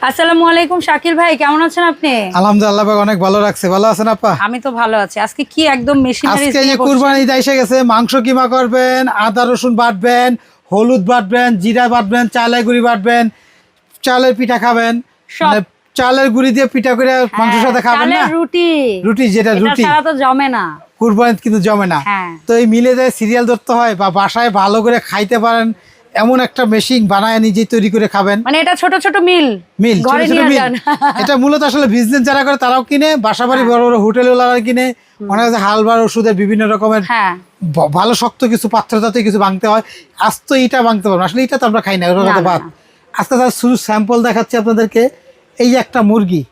আসসালামু আলাইকুম শাকিল ভাই কেমন আছেন আপনি? আলহামদুলিল্লাহ ভাই অনেক ভালো রাখছে ভালো আছেন আপা? আমি তো ভালো আছি। আজকে কি একদম মেশিনারি আজকে এই কুরবানি ঈদ এসে গেছে মাংস কিমা করবেন আদা রসুন বাটবেন হলুদ বাটবেন জিরা বাটবেন চালের গুঁড়ি বাটবেন চালের পিঠা খাবেন। মানে চালের গুঁড়ি দিয়ে পিঠা করে মাংসের সাথে খাবেন না? রুটি। রুটি যেটা রুটি। তো জমে না। কুরবানি কিন্তু জমে না। হ্যাঁ। তো এই মিলে যায় সিরিয়াল ধরতে হয় বা বাসায় ভালো করে খাইতে পারেন এমন একটা মেশিন বানায় নিজে তৈরি করে খাবেন। মানে এটা ছোট ছোট মিল। মিল ছোট ছোট মিল। এটা মূলত আসলে বিজনেস যারা করে তারাও কিনে বাসা বাড়ি হ্যাঁ। বড় বড় হোটেল কিনে অনেক হালবার ওষুধের বিভিন্ন রকমের হ্যাঁ। ভালো শক্ত কিছু পাত্র জাতীয় কিছু ভাঙতে হয়। আস্ত ইটা ভাঙতে পারব আসলে এটা তো আমরা খাই না ওটা তো না, আজকে তার শুধু স্যাম্পল দেখাচ্ছি আপনাদেরকে। এই যে একটা মুরগি।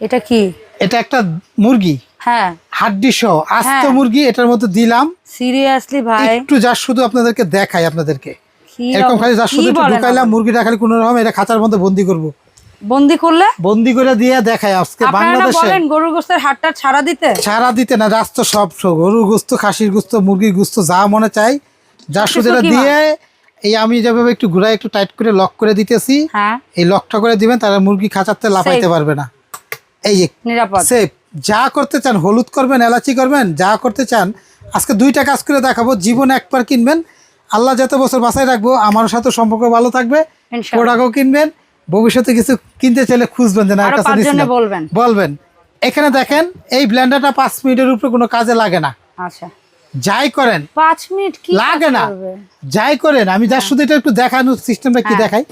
এটা কি? এটা একটা মুরগি। হ্যাঁ। হাড্ডি সহ। আস্ত হ্যাঁ। মুরগি এটার মধ্যে দিলাম। সিরিয়াসলি ভাই। একটু যা শুধু আপনাদেরকে দেখাই আপনাদেরকে। এরকম খালি যা শুধু ঢুকাইলাম? মুরগিটা খালি কোনো রকম এটা খাঁচার মধ্যে বন্দি করব। বন্দি করলে? বন্দি করে দিয়ে দেখাই আজকে বাংলাদেশে বলেন গরুর গোস্তের হাটটা ছাড়া দিতে? ছাড়া দিতে না রাস্ত সব সব গরুর গুস্ত খাসির গুস্ত মুরগির গুস্ত যা মনে চাই যা শুধু এটা দিয়ে এই আমি যেভাবে একটু ঘুরাই একটু টাইট করে লক করে দিতেছি হ্যাঁ। এই লকটা করে দিবেন তাহলে মুরগি খাঁচাতে লাফাইতে পারবে না। এই যে নিরাপদ। সেফ যা করতে চান হলুদ করবেন এলাচি করবেন যা করতে চান আজকে দুইটা কাজ করে দেখাবো জীবন একবার কিনবেন আল্লাহ যত বছর বাসায় রাখব আমার সাথে সম্পর্ক ভালো থাকবে। প্রোডাক্টও কিনবেন ভবিষ্যতে কিছু কিনতে চাইলে খুঁজবেন যে না। বলবেন। বলবেন। এখানে দেখেন এই ব্লেন্ডারটা পাঁচ মিনিটের উপরে কোনো কাজে লাগে না। আচ্ছা। যাই করেন পাঁচ মিনিট কি লাগে না। যাই করেন আমি যার শুধু এটা একটু দেখানোর সিস্টেমটা কি হ্যাঁ। দেখাই।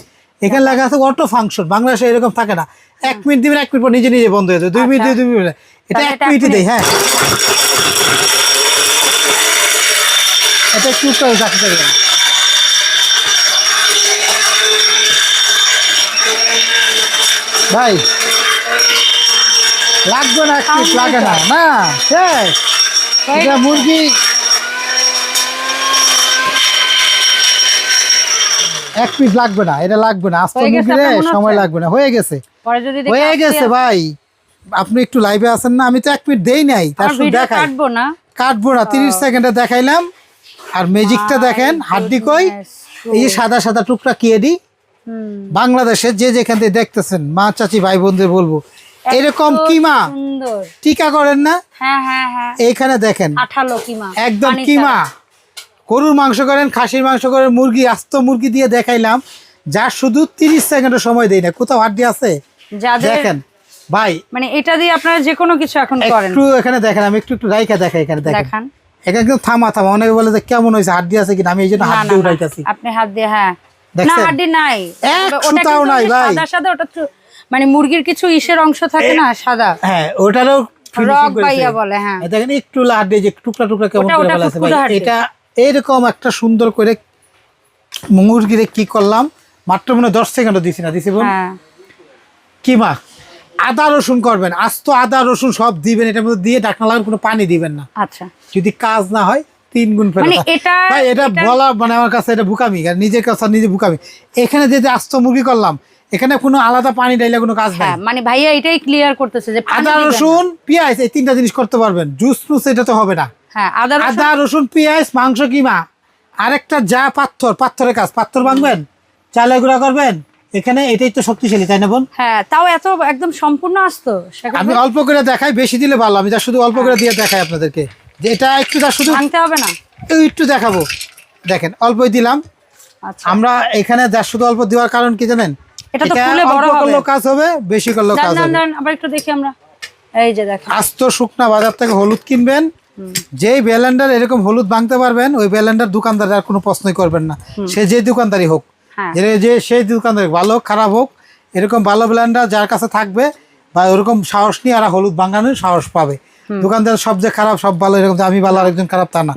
এখানে লেখা আছে অটো ফাংশন বাংলাদেশে এরকম থাকে না। এক মিনিট দিবেন এক মিনিট পর নিজে নিজে বন্ধ হয়ে যাবে। দুই মিনিট আচ্ছা। দিয়ে দুই মিনিট। এটা এক এটা এক মিনিটই দেয় হ্যাঁ। এটা একটু দেবেন ভাই লাগবে না এক লাগে না। না শেষ। এটা মুরগি। এক পিস লাগবে না এটা লাগবে না। আস্ত হয়ে গেছে মুরগি রে সময় লাগবে না হয়ে গেছে। হয়ে গেছে ভাই। আপনি একটু লাইভে আছেন না আমি তো এক মিনিট দেই নাই তার দেখাই। কাটবো না। কাটবো না তিরিশ সেকেন্ডে দেখাইলাম। আর ম্যাজিকটা দেখেন হাড্ডি কই? এই যে সাদা সাদা টুকরা কিয়েডি হুম। বাংলাদেশে যে যেখান থেকে দেখতেছেন মা চাচি ভাই বোনদের বলব এরকম কিমা টিকা করেন না? হ্যাঁ হ্যাঁ হ্যাঁ। এইখানে দেখেন একদম কিমা গরুর মাংস করেন খাসির মাংস করেন মুরগি আস্ত মুরগি দিয়ে দেখাইলাম যার শুধু তিরিশ সেকেন্ডের সময় দেই না। কোথাও হাড্ডি আছে? দেখেন ভাই মানে এটা দিয়ে আপনারা যে কোনো কিছু এখন করেন। একটু এখানে দেখেন আমি একটু একটু রাইকা দেখাই এখানে দেখেন। কিন্তু থামা থামা অনেকে বলে যে কেমন হয়েছে হাড্ডি আছে কিনা আমি এই জন্য হাত দিয়ে উঠাইতেছি। আপনি হাত দিয়ে হ্যাঁ। না হাড্ডি নাই। এক সুতাও নাই ভাই। সাদা সাদা ওটা মানে মুরগির কিছু ইসের অংশ থাকে না সাদা। হ্যাঁ ওটারও রক করেছে। বলে হ্যাঁ। দেখেন একটু হাড্ডি যে টুকরা টুকরা কেমন করে ওটা ফেলাছে ভাই। এটা এরকম একটা সুন্দর করে মুরগিরে কি করলাম মাত্র মনে হয় দশ সেকেন্ডও দিছি না দিছি বোন। হ্যাঁ। কিমা আদা রসুন করবেন আস্ত আদা রসুন সব দিবেন এটার মধ্যে দিয়ে ডাকনা লাগার কোনো পানি দিবেন না। আচ্ছা। যদি কাজ না হয় তিন গুণ ফেরত মানে এটা- বলা মানে আমার কাছে এটা বুকামি আর নিজের কাছে নিজে বুকামি। এখানে যে আস্ত মুরগি করলাম এখানে কোনো আলাদা পানি ডাইলে কোনো কাজ নাই। হ্যাঁ মানে ভাইয়া এটাই ক্লিয়ার করতেছে যে আদা রসুন পেঁয়াজ এই তিনটা জিনিস করতে পারবেন। জুস ফুস এটা তো হবে না। হ্যাঁ আদা রসুন পেঁয়াজ মাংস কিমা আরেকটা যা পাথর পাথরের কাজ। পাথর ভাঙবেন চালে গুঁড়া করবেন। এখানে এটাই তো শক্তিশালী তাই না বোন? হ্যাঁ তাও এত একদম সম্পূর্ণ আসতো। আমি অল্প করে দেখাই বেশি দিলে ভালো। আমি যা শুধু অল্প করে দিয়ে দেখাই আপনাদেরকে। যে এটা একটু যা শুধু ভাঙতে হবে না? একটু দেখাবো। দেখেন অল্পই দিলাম। আচ্ছা। আমরা এখানে যা শুধু অল্প দেওয়ার কারণ কি জানেন? এটা তো ফুলে বড় হবে। কাজ হবে বেশি দাঁড়ান কাজ হবে। আবার একটু দেখি আমরা। এই যে দেখেন। আস্ত শুকনা বাজার থেকে হলুদ কিনবেন। যেই ব্যালেন্ডার এরকম হলুদ ভাঙতে পারবেন ওই ব্যালেন্ডার দোকানদার আর কোনো প্রশ্নই করবেন না। সে যে দোকানদারই হোক। হ্যাঁ। যে সেই দোকানদার ভালো হোক, খারাপ হোক এরকম ভালো ব্লেন্ডার যার কাছে থাকবে বা ওরকম সাহস নিয়ে আর হলুদ ভাঙানোর সাহস পাবে। দোকানদার সব যে খারাপ সব ভালো এরকম আমি ভালো আরেকজন খারাপ তা না।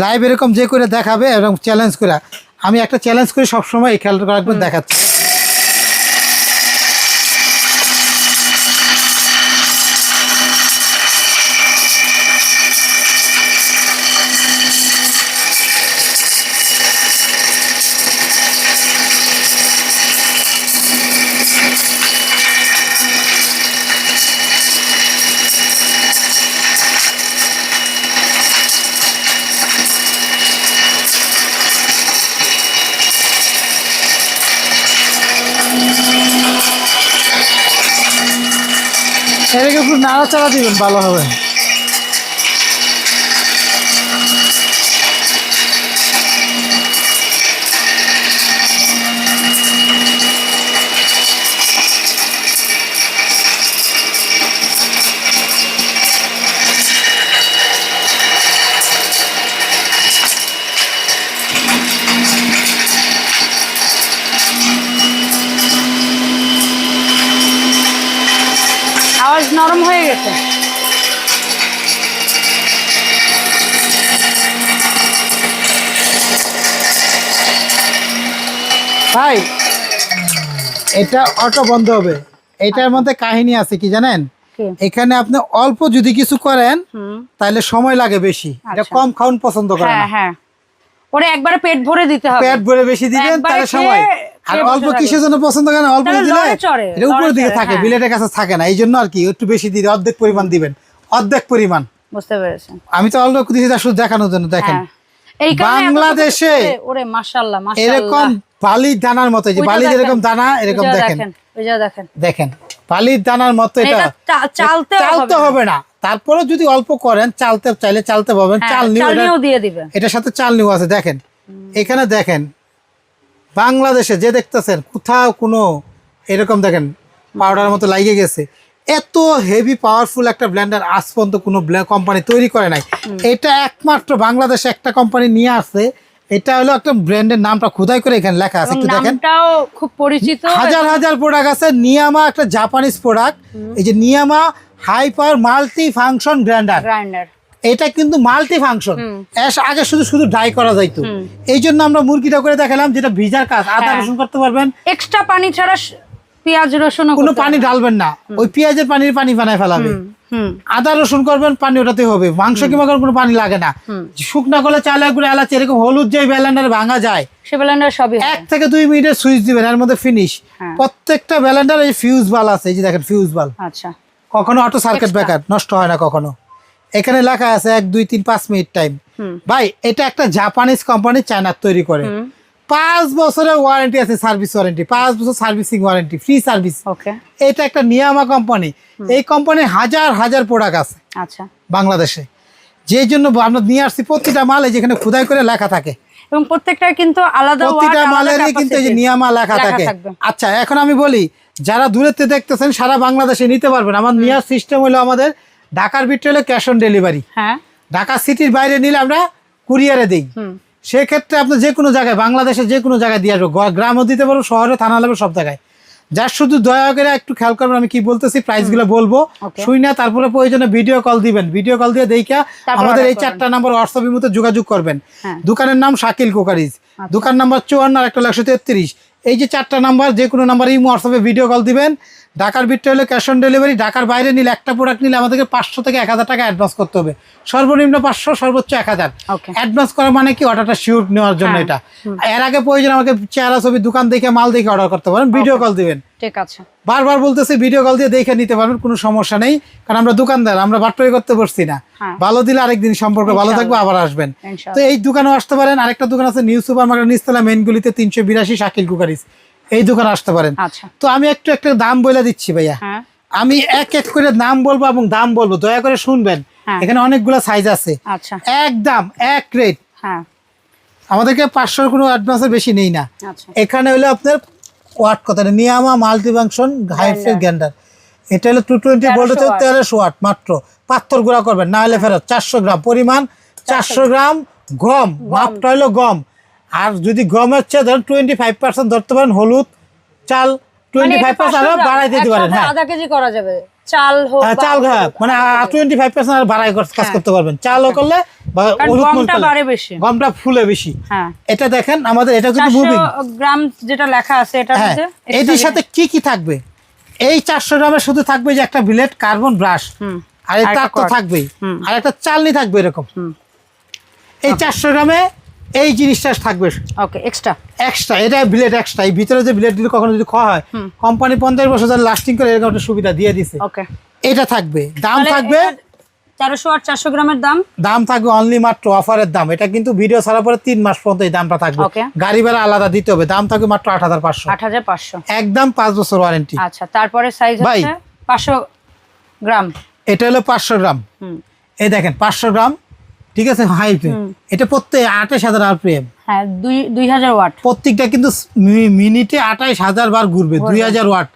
লাইভ এরকম যে করে দেখাবে এরকম চ্যালেঞ্জ করে আমি একটা চ্যালেঞ্জ করে সবসময় এই খেলাটা রাখবেন দেখাচ্ছি। এটাকে একটু নাড়াচাড়া দিবেন ভালো হবে। নরম ভাই এটা অটো বন্ধ হবে। এটার মধ্যে কাহিনী আছে কি জানেন? এখানে আপনি অল্প যদি কিছু করেন তাহলে সময় লাগে বেশি। এটা আচ্ছা। কম খাওয়ান পছন্দ করে হ্যাঁ হ্যাঁ। ওরে একবারে পেট ভরে দিতে হবে। পেট ভরে বেশি দিবেন তাহলে সময়। আর অল্প কিসের জন্য পছন্দ করেন অল্প দিলে এটা উপরের দিকে থাকে হ্যাঁ। বিলেটের কাছে থাকে না এই জন্য আর কি একটু বেশি দিলে অর্ধেক পরিমাণ দিবেন অর্ধেক পরিমাণ। বুঝতে পেরেছেন আমি তো অল্প দিয়েছি শুধু দেখানোর জন্য দেখেন। হ্যাঁ। বাংলাদেশে ওরে মাশাআল্লাহ এরকম বালির দানার মতো যে বালি যেরকম দানা এরকম দেখেন দেখেন। দেখেন। বালির দানার মতো এটা এটা চালতে হবে না। তারপরে যদি অল্প করেন চালতে চাইলে চালতে পাবেন হ্যাঁ, চাল চাল দিয়ে দিবেন। এটার সাথে চাল নিউ আছে দেখেন। এখানে দেখেন বাংলাদেশে যে দেখতেছেন কোথাও কোনো এরকম দেখেন পাউডারের মতো লাগিয়ে গেছে। এত হেভি পাওয়ারফুল একটা ব্লেন্ডার আজ পর্যন্ত কোনো কোম্পানি তৈরি করে নাই। এটা একমাত্র বাংলাদেশে একটা কোম্পানি নিয়ে আসছে এটা হলো একটা ব্র্যান্ডের নামটা খোদাই করে এখানে লেখা আছে। একটু দেখেন। খুব পরিচিত হাজার হাজার প্রোডাক্ট আছে। নিয়ামা একটা জাপানিজ প্রোডাক্ট এই যে Niyama hyper multi function blender. Grinder এটা কিন্তু মাল্টি ফাংশন আগে শুধু শুধু ড্রাই করা যাইতো। এই জন্য আমরা মুরগিটা করে দেখালাম যেটা ভিজার কাজ। আদা হ্যাঁ। রসুন করতে পারবেন। এক্সট্রা পানি ছাড়া পেঁয়াজ রসুন কোনো পানি ঢালবেন না। ওই পেঁয়াজের পানির পানি বানায় ফেলাবে। আদা রসুন করবেন পানি ওটাতে হবে। মাংস কিংবা কোনো পানি লাগে না। শুকনা করলে চালে গুঁড়ো এলাচ এরকম হলুদ যে ব্যালেন্ডারে ভাঙা যায় সে ব্লেন্ডার সবই এক থেকে দুই মিনিটের সুইচ দিবেন এর মধ্যে ফিনিশ হ্যাঁ। প্রত্যেকটা ব্যালেন্ডার এই ফিউজ বাল আছে এই যে দেখেন ফিউজ বাল আচ্ছা। কখনো অটো সার্কিট ব্রেকার নষ্ট হয় না কখনো। এখানে লেখা আছে এক দুই তিন পাঁচ মিনিট টাইম ভাই এটা একটা জাপানিজ কোম্পানি চায়নার তৈরি করে। পাঁচ বছরের ওয়ারেন্টি আছে সার্ভিস ওয়ারেন্টি পাঁচ বছর সার্ভিসিং ওয়ারেন্টি ফ্রি সার্ভিস এটা একটা নিয়ামা কোম্পানি এই কোম্পানির হাজার হাজার প্রোডাক্ট আছে। আচ্ছা। বাংলাদেশে। যেই জন্য আমরা নিয়ে আসছি প্রতিটা মালে যেখানে খোদাই করে লেখা থাকে। এবং প্রত্যেকটার কিন্তু আলাদা প্রতিটা মালেরই কিন্তু যে নিয়ামা লেখা থাকে। আচ্ছা এখন আমি বলি যারা দূরেতে দেখতেছেন সারা বাংলাদেশে নিতে পারবেন। আমার নেওয়ার সিস্টেম হলো আমাদের ঢাকার ভিতরে হলো ক্যাশ অন ডেলিভারি। হ্যাঁ। ঢাকা সিটির বাইরে নিলে আমরা কুরিয়ারে দিই। সেক্ষেত্রে আপনি যে কোনো জায়গায় বাংলাদেশের যে কোনো জায়গায় দিয়ে আসব। গ্রামও দিতে পারব শহরে থানা লাগবে সব জায়গায়। যার শুধু দয়া করে একটু খেয়াল করবেন আমি কি বলতেছি প্রাইসগুলো বলব. শুই না তারপরে প্রয়োজনে ভিডিও কল দিবেন। ভিডিও কল দিয়ে দেখা আমাদের এই চারটা নাম্বার হোয়াটসঅ্যাপের মধ্যে যোগাযোগ করবেন। হ্যাঁ। দোকানের নাম শাকিল কোকারিজ। দোকান নাম্বার চুয়ান্ন আর একটা একশো তেত্রিশ। এই যে চারটা নাম্বার যে কোনো নাম্বারে এই হোয়াটসঅ্যাপে ভিডিও কল দিবেন। ঢাকার ভিতরে হলে ক্যাশ অন ডেলিভারি ঢাকার বাইরে নিলে একটা প্রোডাক্ট নিলে আমাদেরকে পাঁচশো থেকে এক হাজার টাকা অ্যাডভান্স করতে হবে। সর্বনিম্ন পাঁচশো সর্বোচ্চ এক হাজার। অ্যাডভান্স করা মানে কি? অর্ডারটা শিওর নেওয়ার জন্য হ্যাঁ। এটা। এর আগে প্রয়োজন আমাকে চেহারা ছবি দোকান দেখে মাল দেখে অর্ডার করতে পারেন ভিডিও কল দিবেন। ঠিক আছে। বারবার বলতেছি ভিডিও কল দিয়ে দেখে নিতে পারবেন কোনো সমস্যা নেই। কারণ আমরা দোকানদার আমরা বাট্টরি করতে বসছি না। হ্যাঁ। ভালো দিলে আরেকদিন সম্পর্ক ভালো থাকবে আবার আসবেন। তো এই দোকানেও আসতে পারেন। আরেকটা দোকান আছে নিউ সুপার মার্কেট নিস্তলা মেনগুলিতে তিনশো বিরাশি শাকিল কুকারিস। এই দোকানে আসতে পারেন। আচ্ছা। তো আমি একটু একটা দাম বলে দিচ্ছি ভাইয়া। হ্যাঁ। আমি এক এক করে নাম বলব এবং দাম বলব। দয়া করে শুনবেন। হ্যাঁ। এখানে অনেকগুলো সাইজ আছে। আচ্ছা। এক দাম এক রেট আমাদেরকে পাঁচশোর কোনো অ্যাডভান্সের বেশি নেই না। আচ্ছা। এখানে হলো আপনার ওয়াট কত নিয়ামা মাল্টিফাংশন হাইফের গ্যান্ডার। এটা হলো টু টোয়েন্টি 1300 হচ্ছে তেরোশো ওয়াট মাত্র। পাথর গুঁড়া করবেন না হলে ফেরত। চারশো গ্রাম পরিমাণ চারশো গ্রাম গম। মাপটা হলো গম। আর যদি গম হচ্ছে ধরেন টোয়েন্টি ফাইভ পার্সেন্ট ধরতে পারেন হলুদ চাল টোয়েন্টি ফাইভ পার্সেন্ট বাড়াই দিতে পারেন হ্যাঁ। আধা কেজি করা যাবে। চাল হোক হ্যাঁ, চাল ঘা মানে টোয়েন্টি ফাইভ পার্সেন্ট আর বাড়াই কাজ করতে পারবেন। চালও করলে হ্যাঁ। গমটা ফুলে বেশি। হ্যাঁ। এটা দেখেন আমাদের এটা কিন্তু মুভিং গ্রাম যেটা লেখা আছে এটা হ্যাঁ এটির সাথে কি কি থাকবে? এই চারশো গ্রামের শুধু থাকবে যে একটা বিলেট কার্বন ব্রাশ আর তার তো থাকবেই। আর একটা চালনি থাকবে এরকম। এই চারশো গ্রামে এই জিনিসটা থাকবে। ওকে এক্সট্রা এক্সট্রা এটা ব্লেড এক্সট্রা এই ভিতরে যে বিলেট দিলে কখনো যদি খাওয়া হয় কোম্পানি পঞ্চাশ বছর ধরে লাস্টিং করে এরকম একটা সুবিধা দিয়ে দিছে। ওকে এটা থাকবে। দাম থাকবে চারশো আর চারশো গ্রামের দাম? দাম থাকবে অনলি মাত্র অফারের দাম। এটা কিন্তু ভিডিও ছাড়ার পরে তিন মাস পর্যন্ত এই দামটা থাকবে. গাড়ি ভাড়া আলাদা দিতে হবে। দাম থাকবে মাত্র আট হাজার পাঁচশো। আট হাজার পাঁচশো। একদম পাঁচ বছর ওয়ারেন্টি আচ্ছা তারপরে সাইজ ভাই। হচ্ছে পাঁচশো গ্রাম। এটা হলো পাঁচশো গ্রাম। হুম। এই দেখেন পাঁচশো গ্রাম। ঠিক আছে? হাই ফ্রেম এটা প্রত্যেক আঠাশ হাজার হ্যাঁ দুই দুই হাজার ওয়াট। প্রত্যেকটা কিন্তু মিনিটে আঠাইশ হাজার বার ঘুরবে দুই হাজার ওয়াট।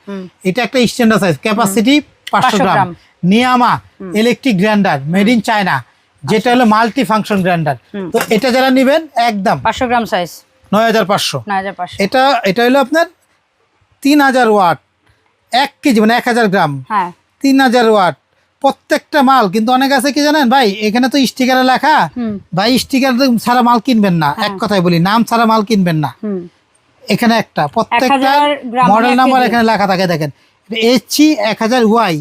এটা একটা স্ট্যান্ডার্ড সাইজ ক্যাপাসিটি পাঁচশো 500 gram. Niyama electric grinder made in China যেটা হলো মাল্টি ফাংশন গ্রাইন্ডার তো এটা যারা নেবেন একদম। পাঁচশো গ্রাম সাইজ নয় হাজার পাঁচশো। নয় হাজার পাঁচশো। এটা এটা হলো আপনার তিন হাজার ওয়াট। এক কেজি মানে এক হাজার গ্রাম। হ্যাঁ। তিন হাজার ওয়াট। প্রত্যেকটা মাল কিন্তু অনেক আছে কি জানেন ভাই? এখানে তো স্টিকারে লেখা ভাই স্টিকার ছাড়া মাল কিনবেন না। এক কথায় বলি নাম ছাড়া মাল কিনবেন না। এখানে একটা প্রত্যেকটা মডেল নাম্বার এখানে লেখা থাকে দেখেন। এইচসি এক হাজার ওয়াই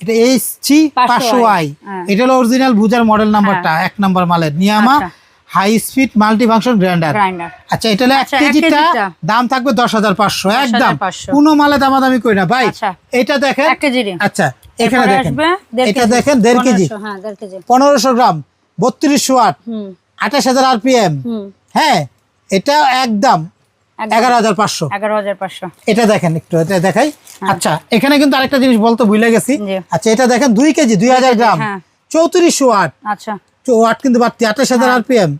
এটা এইচসি 500 পাঁচশো ওয়াই হ্যাঁ। এটা হলো অরিজিনাল বুজার মডেল নাম্বারটা এক নাম্বার মালের। নিয়ামা আচ্ছা। High speed multi function grinder আচ্ছা এটা হলো এক আচ্ছা, কেজিটা। দাম থাকবে দশ হাজার পাঁচশো একদম। 10,500 কোনো মালে দামাদামি করি না। ভাই আচ্ছা। এটা দেখেন। কেজিরই। আচ্ছা এখানে দেখেন। এটা কেজি। দেখেন দেড় কেজি। হ্যাঁ দেড় কেজি। পনেরোশো গ্রাম বত্রিশশো ওয়াট হুম। আঠাশ হাজার আরপিএম। হুম। হ্যাঁ এটা একদম। এগারো হাজার পাঁচশো। এগারো হাজার পাঁচশো। এটা দেখেন একটু এটা দেখাই। আচ্ছা এখানে কিন্তু আরেকটা জিনিস বলতে ভুলে গেছি। আচ্ছা এটা দেখেন দুই কেজি দুই হাজার গ্রাম। হ্যাঁ। চৌত্রিশশো ওয়াট আচ্ছা। ওয়াট কিন্তু বাড়তি আঠাশ হাজার আরপিএম।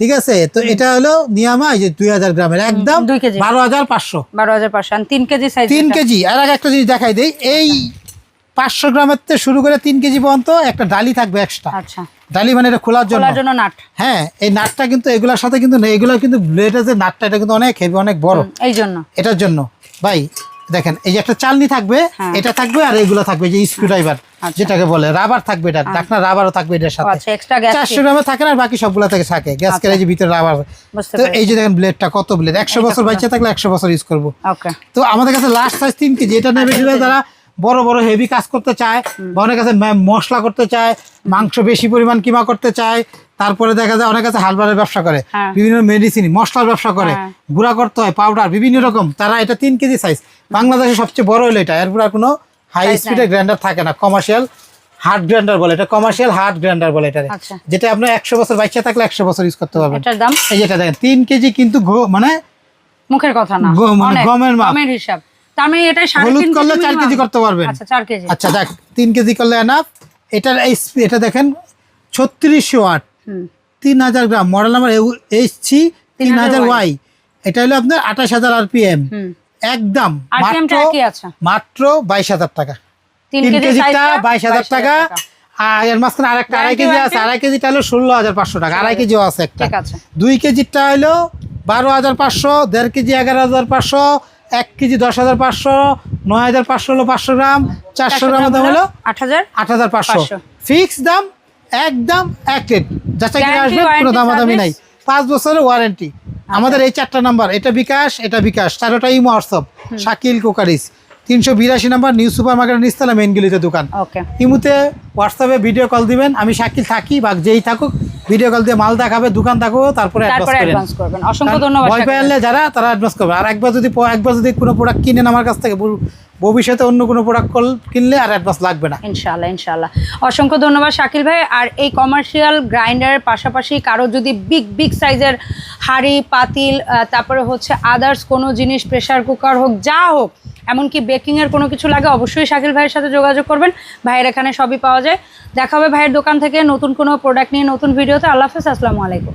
ঠিক আছে? তো এটা হলো নিয়ামা যে দুই হাজার গ্রামের। একদম বারো হাজার পাঁচশো। বারো হাজার পাঁচশো। তিন কেজি তিন কেজি। আর একটা জিনিস দেখাই দেই। এই পাঁচশো গ্রামের থেকে শুরু করে তিন কেজি পর্যন্ত একটা ডালি থাকবে এক্সট্রা আচ্ছা। ডালি মানে এটা খোলার জন্য। জন্য নাট। হ্যাঁ এই নাটটা কিন্তু এগুলোর সাথে কিন্তু এগুলো কিন্তু ব্লেডের যে নাটটা এটা কিন্তু অনেক হেভি অনেক বড়। এই জন্য। এটার জন্য। ভাই দেখেন এই যে একটা চালনি থাকবে হ্যাঁ। এটা থাকবে আর এগুলো থাকবে যে স্ক্রু ড্রাইভার আচ্ছা। যেটাকে বলে রাবার থাকবে এটা ডাকনা রাবারও থাকবে এটার সাথে। আচ্ছা এক্সট্রা গ্যাস চারশো গ্রামে থাকে না আর বাকি সবগুলো থেকে থাকে গ্যাস আচ্ছা। কেরাজি ভিতরে রাবার তো এই যে দেখেন ব্লেডটা কত ব্লেড একশো বছর বাইচে থাকলে একশো বছর ইউজ করব। ওকে তো আমাদের কাছে লাস্ট সাইজ তিন কেজি এটা নেবে যারা বড় বড় হেভি কাজ করতে চায় বা অনেক কাছে মশলা করতে চায় মাংস বেশি পরিমাণ কিমা করতে চায় তারপরে দেখা যায় অনেক কাছে হালবারের ব্যবসা করে হ্যাঁ। বিভিন্ন মেডিসিন মশলার ব্যবসা করে হ্যাঁ। গুঁড়া করতে হয় পাউডার বিভিন্ন রকম। তারা এটা তিন কেজি সাইজ বাংলাদেশের সবচেয়ে বড় হলো এটা। এরপর আর কোনো হাই স্পিডের গ্রাইন্ডার থাকে না। কমার্শিয়াল হার্ড গ্রাইন্ডার বলে এটা। কমার্শিয়াল হার্ড গ্রাইন্ডার বলে এটা। আচ্ছা। যেটা আপনার একশো বছর বাইচে থাকলে একশো বছর ইউজ করতে পারবেন। এটার দাম? এই যেটা দেখেন তিন কেজি কিন্তু মানে মুখের কথা না। মানে গমের মাপ। গমের হিসাব। তার মানে এটা হলুদ করলে চার কেজি করতে পারবেন। আচ্ছা চার কেজি। আচ্ছা দেখ তিন কেজি করলে এনাফ এটার এই এটা দেখেন ছত্রিশশো ওয়াট তিন হাজার gram. Model number H C তিন হাজার ওয়াই এটা হলো আপনার আঠাশ হাজার আরপিএম একদম মাত্র বাইশ হাজার টাকা। তিন কেজিটা বাইশ হাজার টাকা। আর এর মাঝখানে আরেকটা আড়াই কেজি আছে আড়াই কেজিটা হলো ষোলো হাজার পাঁচশো টাকা আড়াই কেজিও আছে একটা। দুই কেজিটা হলো বারো হাজার পাঁচশো দেড় কেজি এগারো হাজার পাঁচশো এক কেজি দশ হাজার পাঁচশো নয় হাজার পাঁচশো হলো পাঁচশো গ্রাম চারশো গ্রামের দাম হলো আট হাজার আট হাজার পাঁচশো। 500 ফিক্স দাম একদম এক রেট যাচাই করে Guarantee, কোনো দামাদামি নাই? পাঁচ বছরের ওয়ারেন্টি আমাদের এই চারটা নাম্বার এটা বিকাশ এটা বিকাশ চারোটাই হোয়াটসঅ্যাপ শাকিল কোকারিস তিনশো বিরাশি নাম্বার নিউ সুপার মার্কেটের নিস্তালা মেন গলিতে দোকান। ইমুতে হোয়াটসঅ্যাপে ভিডিও কল দিবেন আমি শাকিল থাকি বা যেই থাকুক ভিডিও কল দিয়ে মাল দেখাবে দোকান থাকব তারপরে অ্যাডভান্স তারপরে করেন অ্যাডভান্স করবেন। অসংখ্য ধন্যবাদ ভয় পেয়ে যারা তারা অ্যাডভান্স করবে। আর একবার যদি একবার যদি কোনো প্রোডাক্ট কিনেন আমার কাছ থেকে ভবিষ্যতে অন্য কোনো প্রোডাক্ট কল কিনলে আর অ্যাডভান্স লাগবে না। ইনশাল্লাহ ইনশাল্লাহ অসংখ্য ধন্যবাদ শাকিল ভাই। আর এই কমার্শিয়াল গ্রাইন্ডারের পাশাপাশি কারও যদি বিগ বিগ সাইজের হাঁড়ি পাতিল তারপরে হচ্ছে আদার্স কোনো জিনিস প্রেশার কুকার হোক, যা হোক, এমনকি বেকিংয়ের কোনো কিছু লাগে, অবশ্যই শাকিল ভাইয়ের সাথে যোগাযোগ করবেন। ভাইয়ের এখানে সবই পাওয়া যায়। দেখা হবে ভাইয়ের দোকান থেকে নতুন কোনো প্রোডাক্ট নিয়ে, নতুন ভিডিওতে আল্লাহ হাফেজ, আসসালামু আলাইকুম।